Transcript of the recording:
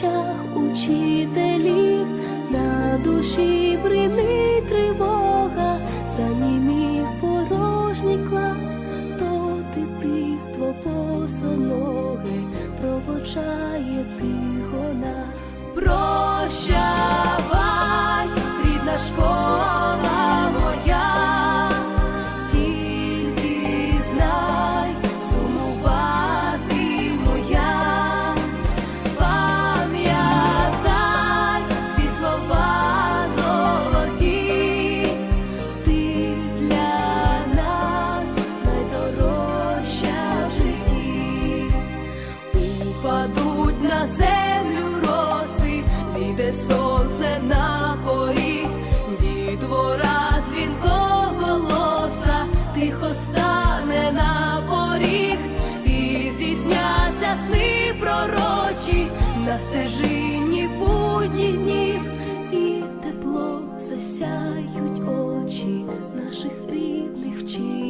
очах учителів, на душі брини тривога, занімів порожній клас, то дитинство босоноге проводжає тихо стане на поріг, і здійсняться сни пророчі на стежині будніх днів, і теплом засяють очі наших рідних вчителів.